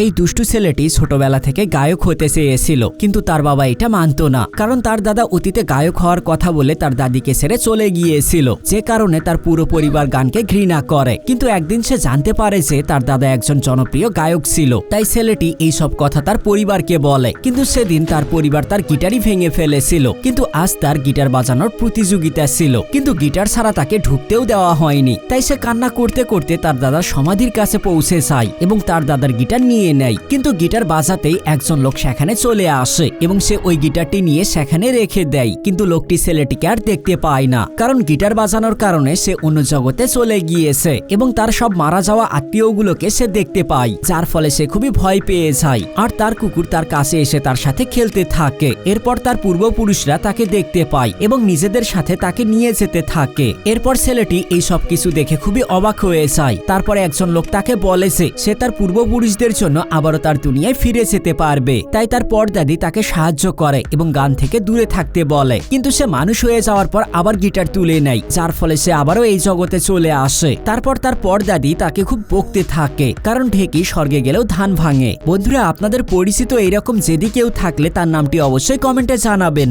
এই দুষ্টু ছেলেটি ছোটবেলা থেকে গায়ক হতে চেয়েছিল, কিন্তু তার বাবা এটা মানতো না। কারণ তার দাদা অতীতে গায়ক হওয়ার কথা বলে তার দাদিকে ছেড়ে চলে গিয়েছিল, যে কারণে তার পুরো পরিবার গানকে ঘৃণা করে। কিন্তু একদিন সে জানতে পারে যে তার দাদা একজন জনপ্রিয় গায়ক ছিল, তাই ছেলেটি এই সব কথা তার পরিবারকে বলে। কিন্তু সেদিন তার পরিবার তার গিটারই ভেঙে ফেলেছিল, কিন্তু আজ তার গিটার বাজানোর প্রতিযোগিতা ছিল। কিন্তু গিটার ছাড়া তাকে ঢুকতেও দেওয়া হয়নি, তাই সে কান্না করতে করতে তার দাদার সমাধির কাছে পৌঁছে যায় এবং তার দাদার গিটার নিয়ে নেয়। কিন্তু গিটার বাজাতেই একজন লোক সেখানে চলে আসে এবং সে ওই গিটারটি নিয়ে সেখানে রেখে দেয়। কিন্তু লোকটি ছেলেটিকে আর দেখতে পায় না। কারণ গিটার বাজানোর কারণে সে অন্য জগতে চলে গিয়েছে এবং তার সব মারা যাওয়া আত্মীয়গুলোকে সে দেখতে পায়, যার ফলে সে খুবই ভয় পেয়ে যায়। আর তার কুকুর তার কাছে এসে তার সাথে খেলতে থাকে। এরপর তার পূর্বপুরুষরা তাকে দেখতে পায় এবং নিজেদের সাথে তাকে নিয়ে যেতে থাকে। এরপর ছেলেটি এই সব কিছু দেখে খুবই অবাক হয়ে যায়। তারপরে একজন লোক তাকে বলেছে সে তার পূর্বপুরুষদের জন্য আবারও তার দুনিয়ায় ফিরে যেতে পারবে। তাই তার পরদাদি তাকে সাহায্য করে এবং গান থেকে দূরে থাকতে বলে। কিন্তু সে মানুষ হয়ে যাওয়ার পর আবার গিটার তুলে নেয়, যার ফলে সে আবারও এই জগতে চলে আসে। তারপর তার পরদাদি তাকে খুব বকতে থাকে, কারণ ঢেকি স্বর্গে গেলেও ধান ভাঙে। বন্ধুরা, আপনাদের পরিচিত এইরকম যেদি কেউ থাকলে তার নামটি অবশ্যই কমেন্টে জানাবেন।